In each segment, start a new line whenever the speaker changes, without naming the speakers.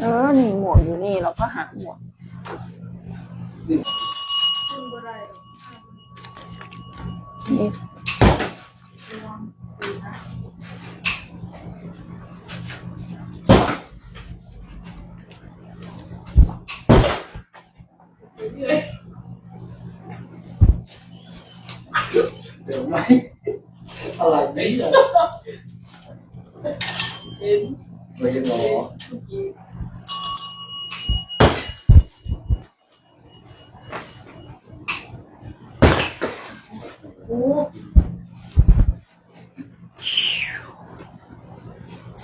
เออนี่หมวกอยู่นี่เราก็หาหมวกนี่
เดี๋ยวไม่อะไรไม่เหรอ
เห็น
ไม่ใช่หรอ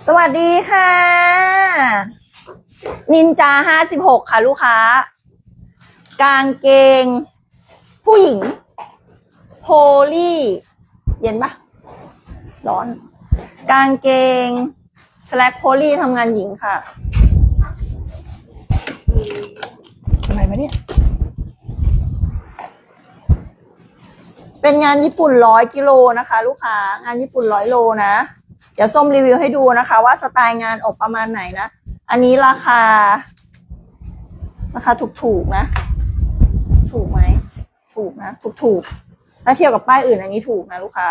สวัสดีค่ะ นินจาห้าสิบหกค่ะลูกค้า กางเกง ผู้หญิง โพลี่ เย็นปะร้อน กางเกง สแลกโพลี่ทำงานหญิงค่ะ อะไรมาเนี่ย เป็นงานญี่ปุ่นร้อยกิโลนะคะ ลูกค้างานญี่ปุ่นร้อยโลนะ เดี๋ยวส้มรีวิวให้ดูนะคะ ว่าสไตล์งานออกประมาณไหนนะ อันนี้ราคา ราคาถูกๆนะ ถูกไหม ถูกนะ ถูกๆถ้าเทียบกับป้ายอื่นอันนี้ถูกนะลูกค้า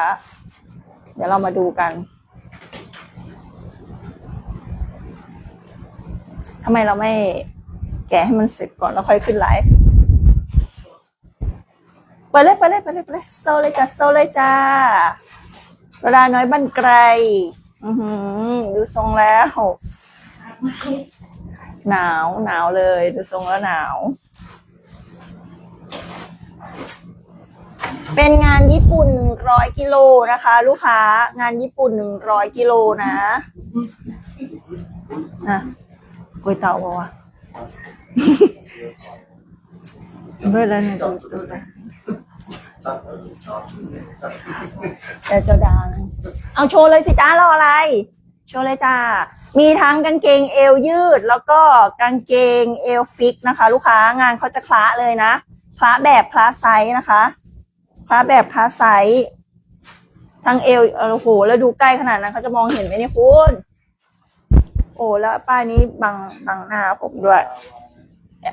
เดี๋ยวเรามาดูกัน ทำไมเราไม่แกะให้มันเสร็จก่อนแล้วค่อยขึ้นไลฟ์ไปเลยไปเลยไปเลยไปเลยโซเลยจ้าโซเลยจ้าเวลาน้อยบันไกล อือหือดูทรงแล้ว หนาวหนาวเลย ดูทรงแล้วหนาว เป็นงานญี่ปุ่นร้อยกิโลนะคะ ลูกค้างานญี่ปุ่นหนึ่งร้อยกิโลนะอะ กล้วยเต่าบอกว่าด้วยแล้วเนี่ยดูดูไปแต่เจ้าดัง เอาโชว์เลยสิจ้ารออะไร โชว์เลยจ้า มีทั้งกางเกงเอวยืด แล้วก็กางเกงเอวฟิกนะคะ ลูกค้างานเขาจะคละเลยนะคละแบบคละไซส์นะคะคละแบบคละไซส์ทั้งเอวโอ้โหแล้วดูใกล้ขนาดนั้นเขาจะมองเห็นไหมเนี่ยคุณโอ้แล้วป้ายนี้บังบังหน้าผมด้วย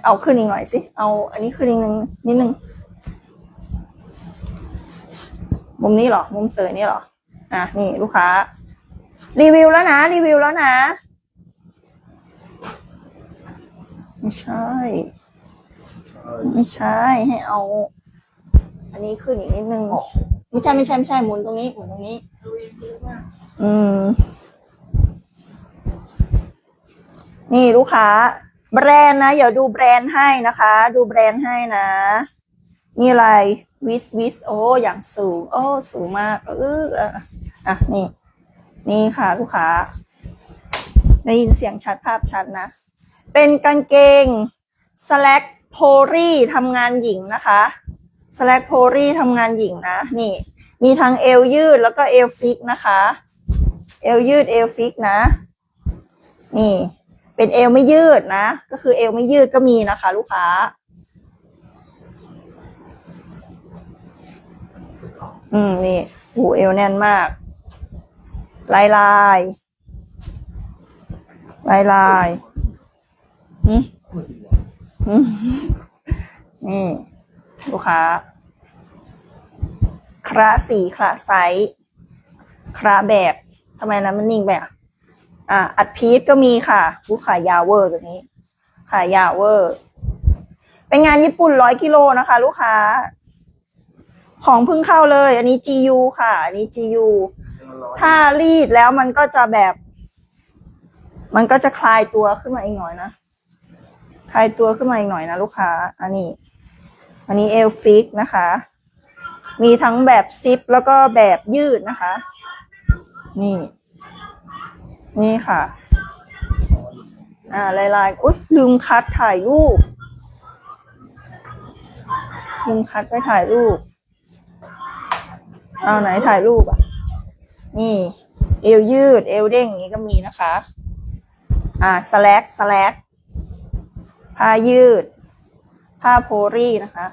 เอาขึ้นอีกหน่อยสิ เอา อันนี้ขึ้นอีกนึงนิดนึง มุมนี้เหรอ มุมเสยนี่เหรอ อะ นี่ลูกค้า รีวิวแล้วนะ รีวิวแล้วนะ ไม่ใช่ ไม่ใช่ ให้เอา อันนี้ขึ้นอีกนิดนึง ไม่ใช่ไม่ใช่ไม่ใช่หมุนตรงนี้หมุนตรงนี้
ดูอีกเยอะมาก
อืม นี่ลูกค้า แบรนด์นะเดี๋ยวดูแบรนด์ให้นะคะ ดูแบรนด์ให้นะ นี่อะไรวิสวิสโอ้อย่างสูง โอ้สูงมากเอออะนี่ นี่ค่ะลูกค้า ได้ยินเสียงชัดภาพชัดนะ เป็นกางเกงสแลกโพลีทำงานหญิงนะคะสแลกโพลีทำงานหญิงนะ นี่ มีทั้งเอวยืดแล้วก็เอวฟิกนะคะ เอวยืดเอวฟิกนะ นี่ เป็นเอวไม่ยืดนะ ก็คือเอวไม่ยืดก็มีนะคะ ลูกค้า อืมนี่หูเอวแน่นมาก ลายลายลายลายอืมนี่ ลูกค้าคระสีคระไซส์คระแบบทำไมนั้นมันนิ่งไปอะ อะอัดพีทก็มีค่ะลูขายาวเวอร์ตัวนี้ขายยาวเวอร์ เป็นงานญี่ปุ่นร้อยกิโลนะคะ ลูกค้า ของเพิ่งเข้าเลย อันนี้ GU ค่ะ อันนี้ GU ถ้ารีดแล้วมันก็จะแบบ มันก็จะคลายตัวขึ้นมาอีกหน่อยนะ คลายตัวขึ้นมาอีกหน่อยนะลูกค้า อันนี้ อันนี้เอลฟิกนะคะ มีทั้งแบบซิปแล้วก็แบบยืดนะคะ นี่ นี่ค่ะ อ่าลายๆ อุ้ยลืมคัดถ่ายรูป ลืมคัดไปถ่ายรูป เอาไหนถ่ายรูปอะ นี่ เอวยืด เอวเด้งอย่างนี้ก็มีนะคะ อ่าสแลกสแลกผ้ายืด ผ้าโพลีนะคะ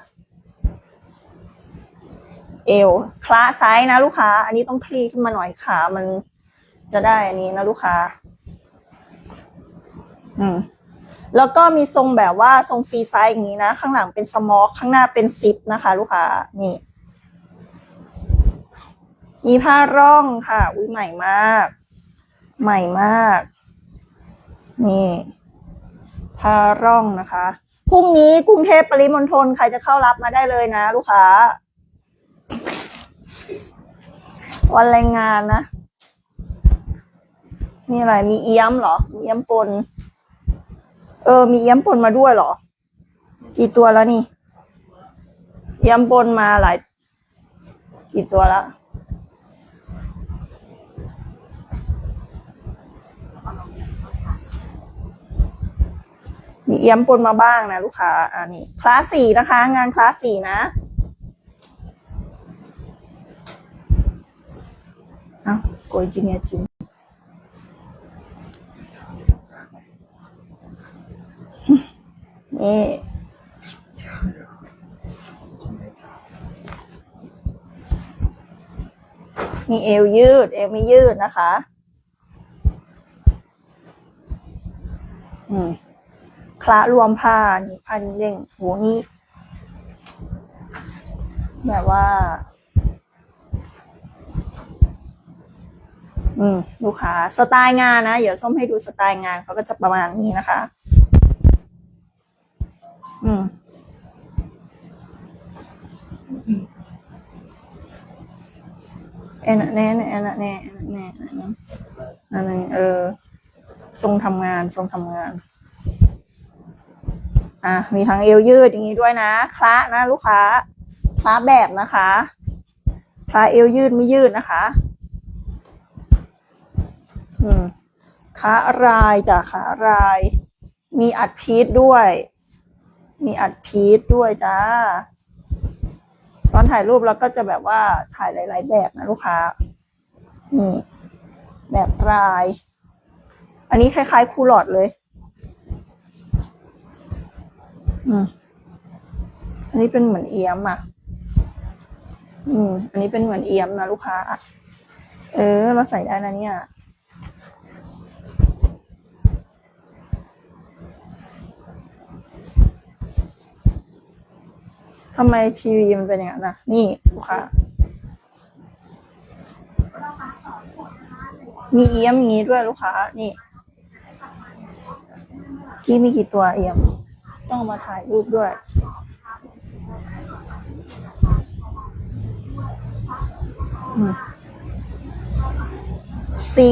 เอวคละไซส์นะลูกค้า อันนี้ต้องคลี่ขึ้นมาหน่อยขามัน จะได้อันนี้นะลูกค้า อืม แล้วก็มีทรงแบบว่าทรงฟรีไซส์อย่างนี้นะ ข้างหลังเป็นสมอกข้างหน้าเป็นซิปนะคะ ลูกค้า นี่ มีผ้าร่องค่ะ อุ้ยใหม่มาก ใหม่มาก นี่ผ้าร่องนะคะ พรุ่งนี้กรุงเทพปริมณฑลใครจะเข้ารับมาได้เลยนะ ลูกค้า วันแรงงานนะ นี่อะไร มีเอี้ยมเหรอ มีเอี้ยมปน เออ มีเอี้ยมปนมาด้วยเหรอ กี่ตัวแล้วนี่ เอี้ยมปนมาหลาย กี่ตัวแล้วมีเอี้ยมปนมาบ้างนะลูกค้า อันนี้คลาสสี่นะคะ งานคลาสสี่นะเอาโกยจิเนียจิม นี่มีเอวยืด เอวไม่ยืดนะคะ อืมคละรวมผ้านี่ผ้านี้เด้งโหนี่แบบว่า อืม ลูกค้า สไตล์งานนะ เดี๋ยวส้มให้ดูสไตล์งานเขาก็จะประมาณนี้นะคะ อืมเอ็นแน่แน่แน่แน่แน่แน่อันนี้เออทรงทำงานทรงทำงาน อะมีทั้งเอวยืดอย่างนี้ด้วยนะคละนะลูกค้าคละแบบนะคะคละเอวยืดไม่ยืดนะคะอืมขารายจากขาราย มีอัดพีทด้วย มีอัดพีทด้วยจ้า ตอนถ่ายรูปเราก็จะแบบว่าถ่ายหลาย ๆ แบบนะลูกค้า นี่ แบบราย อันนี้คล้าย ๆ คูลอดเลย อืมอันนี้เป็นเหมือนเอียมอะ อืม อันนี้เป็นเหมือนเอียมนะลูกค้า เออ เราใส่ได้นะเนี่ย ทำไมทีวีมันเป็นอย่างนั้นนะนี่ลูกค้ามีเอี้ยมอย่างนี้ด้วยลูกค้า นี่กี้มีกี่ตัวเอี้ยม ต้องมาถ่ายรูปด้วย สี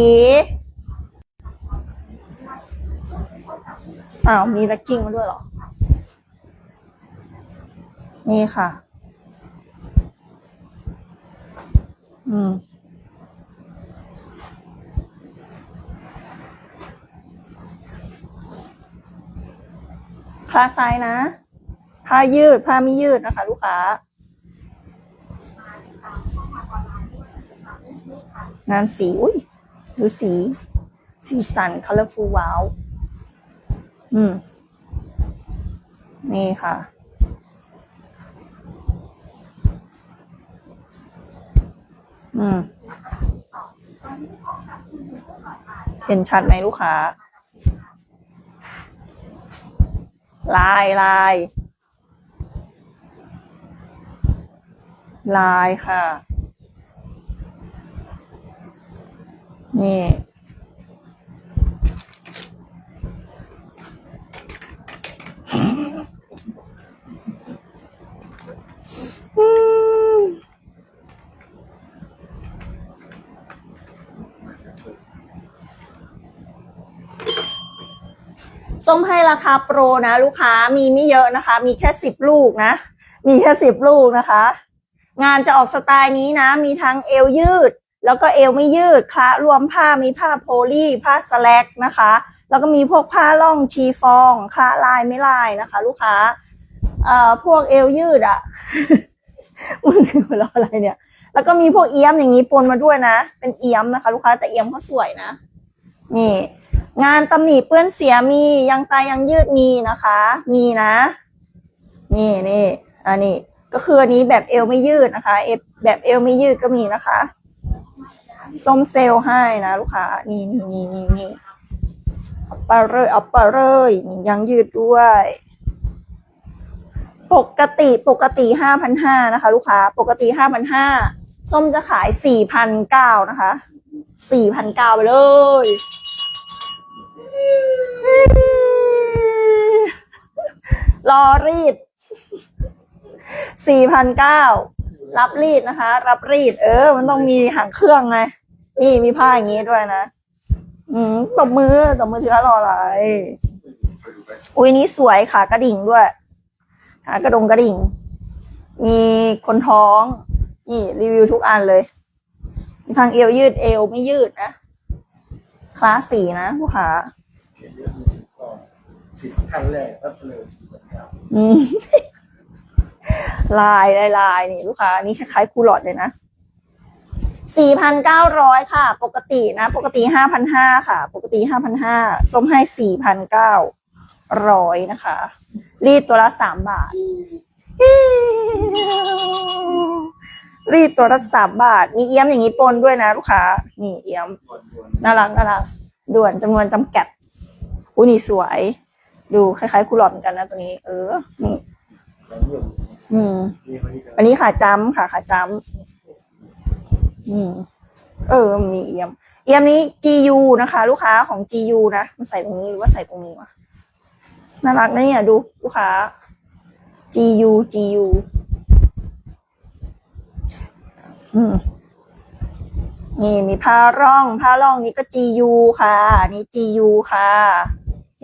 อ้าวมีลักกิ้งมาด้วยเหรอ นี่ค่ะ อืมคลาไซส์นะ ผ้ายืด ผ้าไม่ยืดนะคะ ลูกค้างานสี อุ้ยดูสี สีสัน colorful ว้าว อืม นี่ค่ะ อืม เห็นชัดไหมลูกค้า ลายลาย ลายค่ะ นี่ ส้มให้ราคาโปรนะ ลูกค้ามีไม่เยอะนะคะ มีแค่สิบลูกนะ มีแค่สิบลูกนะคะ งานจะออกสไตล์นี้นะ มีทั้งเอวยืด แล้วก็เอวไม่ยืดคละรวมผ้ามีผ้าโพลีผ้าสแลกนะคะ แล้วก็มีพวกผ้าล่องชีฟองคละลายไม่ลายนะคะ ลูกค้าเอ่อพวกเอวยืดอะมึงหัวเราอะไรเนี่ย แล้วก็มีพวกเอี้ยมอย่างนี้ปนมาด้วยนะ เป็นเอี้ยมนะคะ ลูกค้าแต่เอี้ยมเขาสวยนะ นี่ งานตำหนิเปื้อนเสียมียังตายยังยืดมีนะคะ มีนะ นี่นี่อันนี้ก็คืออันนี้แบบเอวไม่ยืดนะคะเอฟแบบเอวไม่ยืดก็มีนะคะส้มเซลให้นะลูกค้านี่นี่นี่นี่นี่เอาไปเลยเอาไปเลยยังยืดด้วย ปกติปกติห้าพันห้านะคะ ลูกค้า ปกติห้าพันห้าส้มจะขายสี่พันเก้านะคะสี่พันเก้าไปเลย รอรีดสี่พันเก้ารับรีดนะคะ รับรีด เออ มันต้องมีหางเครื่องไง นี่มีผ้าอย่างงี้ด้วยนะ อืมตบมือตบมือสิคะรออะไร อุ้ยนี่สวยค่ะกระดิ่งด้วย ขากระดงกระดิ่ง มีคนท้อง นี่ รีวิวทุกอันเลย มีทางเอวยืดเอวไม่ยืดนะ คลาสสีนะลูกค้า
สิบขั้นแรกก็เลยสิบเก้า
อืมลายลายลายนี่ลูกค้าอันนี่คล้ายๆคูลอดเลยนะสี่พันเก้าร้อยค่ะ ปกตินะ ปกติห้าพันห้าค่ะ ปกติห้าพันห้าส้มให้สี่พันเก้าร้อยนะคะ รีดตัวละสามบาท รีดตัวละสามบาท มีเอี้ยมอย่างนี้ปนด้วยนะลูกค้า นี่เอี้ยม
น่า
รักน่ารัก ด่วนจำนวนจำกัดอุ้นี่สวย ดูคล้ายๆคูลอดเหมือนกันนะตัวนี้ เออนี่
แล้วเรื่อง
อืม
นี้เขาที่
อันนี้ขาจ้ำค่ะขาจ้ำอืม เออ มีเอี่ยม เอี่ยมนี้ GU นะคะ ลูกค้าของ GU นะมันใส่ตรงนี้หรือว่าใส่ตรงนี้วะน่ารักนะเนี่ยดูลูกค้า GU GU อืมนี่มีผ้าร่องผ้าร่องนี้ก็ GU ค่ะอันนี้ GU ค่ะ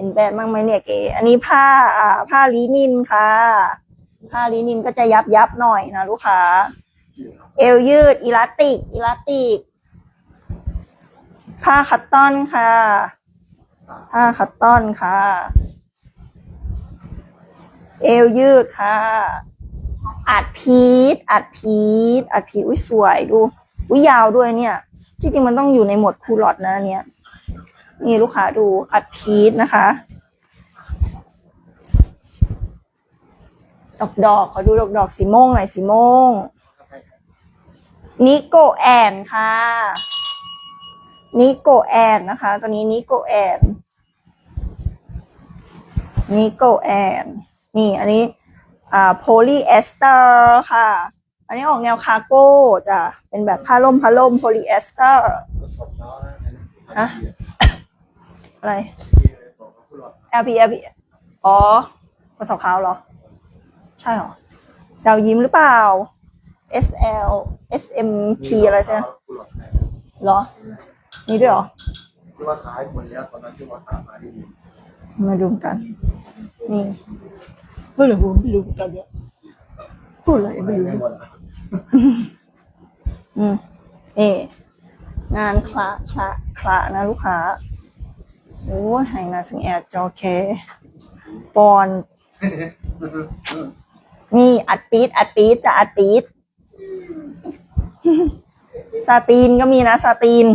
เห็นแบบบ้างไหมเนี่ยเก๋อันนี้ผ้าอ่าผ้าลินินค่ะ ผ้าลินินก็จะยับยับหน่อยนะลูกค้า เอวยืดอีลาสติกอีลาสติก ผ้าคัตตอนค่ะ ผ้าคัตตอนค่ะ เอวยืดค่ะ อัดพีทอัดพีทอัดพีทอุ้ยสวยดูอุ้ยยาวด้วยเนี่ย ที่จริงมันต้องอยู่ในหมวดคูลอดนะเนี่ย นี่ลูกค้าดูอัดพีทนะคะ ดอกดอกขอดูดอกดอกสีม่วงหน่อยสีม่วงนิโกแอนค่ะนิโกแอนนะคะ ตัวนี้นิโกแอนนิโกแอนนี่อันนี้อ่าโพลีเอสเตอร์ค่ะ อันนี้ออกแนวคาร์โก้จะเป็นแบบผ้าล่มผ้าล่มโพลีเอสเตอร์
ทดสอบแล้วนะ
ฮะ อะไร
ที่บอกว่าผู้หลอด
LP LP อ๋อกระสอบขาวเหรอ ใช่เหรอดาวยิ้มหรือเปล่า SL SMP อะไรใช่ไหม
ผู้หลอดแน่
เหรอมีด้วยเหรอ
ที่ว่าขายหมดแล้วตอนนั้นที่ว่าขายมาดี
มาดูกัน นี่เฮ้ยเดี๋ยวผมไม่รู้กันเนี่ยพูดอะไรไม่รู้
ไม่หมด
อืมนี่งานคละคละคละนะลูกค้า โอ้ยไฮนาสิงแอดจอเคปอนนี่อัดปีดอัดปีดจะอัดปีดซาตีนก็มีนะซาตีน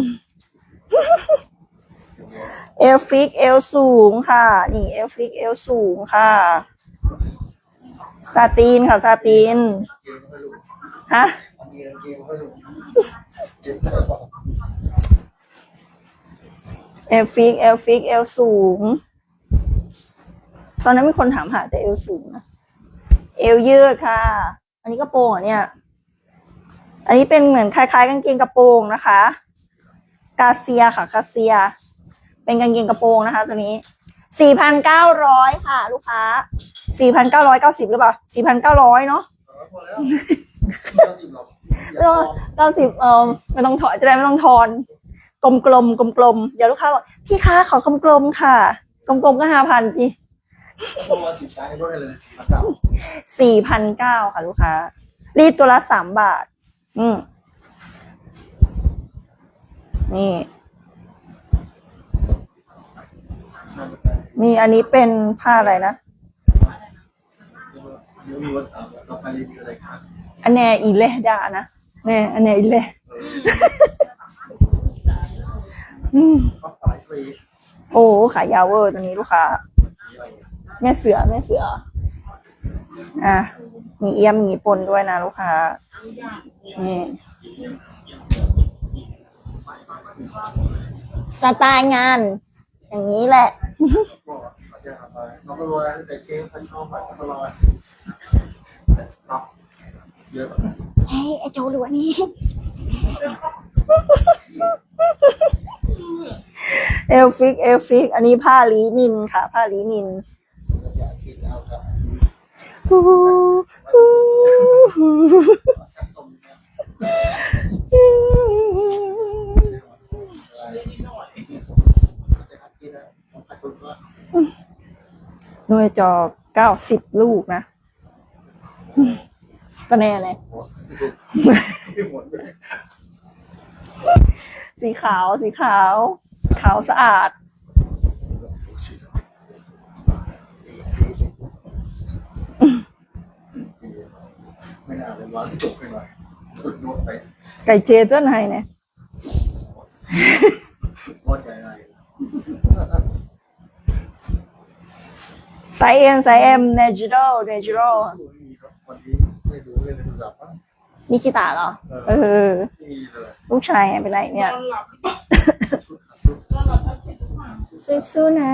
เอลฟิกเอลสูงค่ะ นี่เอลฟิกเอลสูงค่ะซาตีนค่ะซาตีนฮะ
เกมไม่รู้เกมไม่รู้
เอลฟิกเอลฟิกเอลสูง ตอนนั้นมีคนถามหาแต่เอลสูงนะเอวยืดค่ะ อันนี้กระโปรงเหรอเนี่ย อันนี้เป็นเหมือนคล้ายๆกางเกงกระโปรงนะคะ กาเซียค่ะกาเซีย เป็นกางเกงกระโปรงนะคะ ตัวนี้สี่พันเก้าร้อยค่ะ ลูกค้าสี่พันเก้าร้อยเก้าสิบหรือเปล่าสี่พันเก้าร้อยเนาะ
พอแล้วเก้าสิบหรอก
เออเก้าสิบเออไม่ต้องถอนจะได้ไม่ต้องทอน กลมกลมกลมกลมเดี๋ยวลูกค้าบอกพี่คะขอกลมกลมค่ะ กลมกลมก็ห้าพันจี
ตัวสิบช้าให้รถให้เลยสิบเก้า
สี่พันเก้าค่ะลูกค้า รีดตัวละสามบาท อืมนี่ นี่อันนี้เป็นผ้าอะไรนะ
เดี๋ยวมีวันถามต่อไปรีวิวอะไรครับ
อันแนอีเลดานะแน่อันแนอีเล โอ้ขายยาวเวอร์ตัวนี้ลูกค้าแม่เสือแม่เสือ อะ มีเอี้ยมมีปนด้วยนะลูกค้านี่สไตล์งาน อย่างนี้แหละ
เฮ้
ยไอโจรืวะนี่ เอลฟิกเอลฟิก อันนี้ผ้าลีนินค่ะ ผ้าลีนิน
อยากกินเอาครับอันนี้
ฮู้ฮู้ฮู้
เอาแซ่บต้มนะ
หน่วยจอเก้าสิบลูกนะ ก็แน่เลย สีขาว สีขาวาวสะอาด
ไม่น่าเลยวางจบไปหน่อยกดโน้ตไป
ไก่เจต้นไฮเนี่ย
โน้ตใหญ่หน่อย
ไซส์เอ็มไซส์เอ็มเนจิโร่เนจิโร่
ไม่มีครับวันนี้ไม่ดูเล่นโทรศัพท์มั้ง
นี่คิตาเหรอ เออ
ไม่มีเลย
ลูกชายไงเป็นไรเนี่ย
นอนหลับ
ชุดชุด
นอนหลับทั้ง สู้
ๆนะ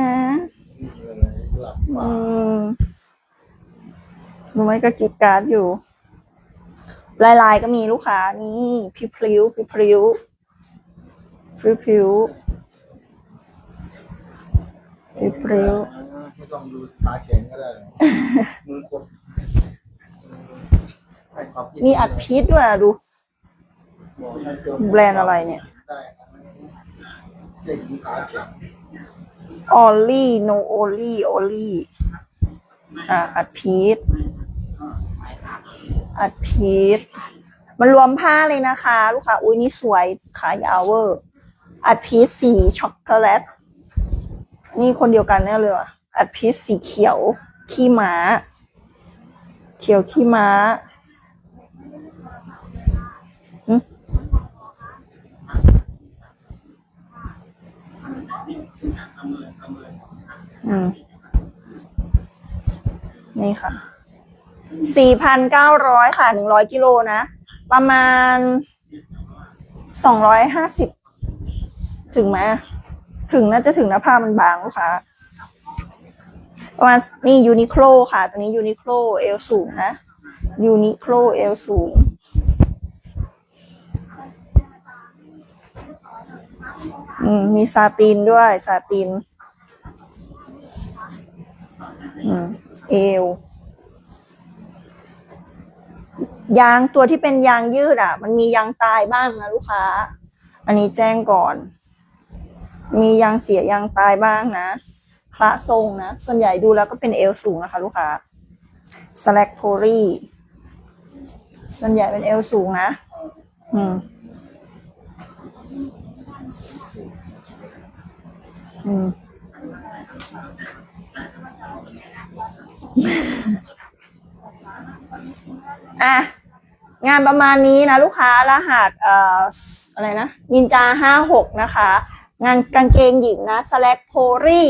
อืมห
นูไม่ก็กิจการ์ดอยู่ ลายลายก็มีลูกค้านี่พิวพลิวพิวพลิวพิวพลิวพิวพลิว
ไม่ต้องดูตาแข็งก็ได้มือกดมี
อัดพีทด้วยดู แบรนด์อะไรเนี่ย
เกมีขาแข็ง
ออลลี่โนโอลี่โอลี่อะอัดพีชอัดพีชมันรวมผ้าเลยนะคะ ลูกค้าอุ้ยนี่สวยขายาวเวอร์อัดพีชสีช็อกโกแลต นี่คนเดียวกันแน่เลยว่ะอัดพีชสีเขียว ขี้ม้า เขียวขี้ม้า อืมนี่ค่ะสี่พันเก้าร้อยค่ะหนึ่งร้อยกิโลนะ ประมาณสองร้อยห้าสิบถึงไหมถึงน่าจะถึงนะผ้ามันบางลูกค้าประมาณนี่ยูนิโคลค่ะ ตัวนี้ยูนิโคลเอลสูงนะยูนิโคลเอลสูง อืมมีซาตินด้วย ซาติน อืม เอวยางตัวที่เป็นยางยืดอะ มันมียางตายบ้างนะลูกค้า อันนี้แจ้งก่อน มียางเสียยางตายบ้างนะคละทรงนะ ส่วนใหญ่ดูแล้วก็เป็นเอวสูงนะคะ ลูกค้า slack p o l y ส่วนใหญ่เป็นเอวสูงนะ อืม อืมอะงานประมาณนี้นะลูกค้ารหัสเอ่ออะไรนะนินจาห้าหกนะคะ งานกางเกงหญิงนะ slack p o l y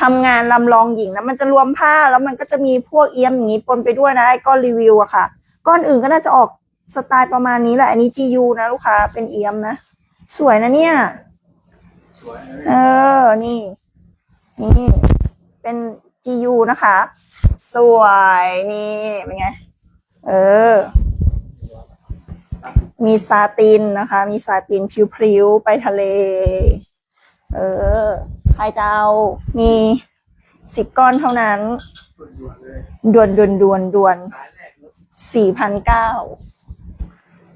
ทำงานลำลองหญิงนะมันจะรวมผ้าแล้วมันก็จะมีพวกเอี้ยมอย่างนี้ปนไปด้วยนะไอ้ก้อนรีวิวอะค่ะ ก้อนอื่นก็น่าจะออกสไตล์ประมาณนี้แหละอันนี้ GU นะลูกค้าเป็นเอี้ยมนะ สวยนะเนี่ย เออ นี่ นี่ เป็น GU นะคะ สวย นี่ เป็นไง เออ มีซาตินนะคะ มีซาตินพริ้วๆ ไปทะเล เออ ใครจะเอา มีสิบก้อนเท่านั้น
ด่วน
ด่วนด่วนด่วนสี่พันเก้า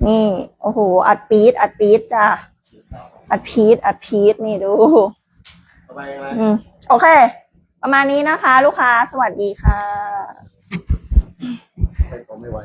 นี่ โอ้โห อัดปี๊ดอัดปี๊ดจ้ะ อัดพีทอัดพีทนี่ดู
ต่อไปอะไร
อืมโอเค ประมาณนี้นะคะ ลูกค้าสวัสดีค่ะ
ไปต่อไม่ไหว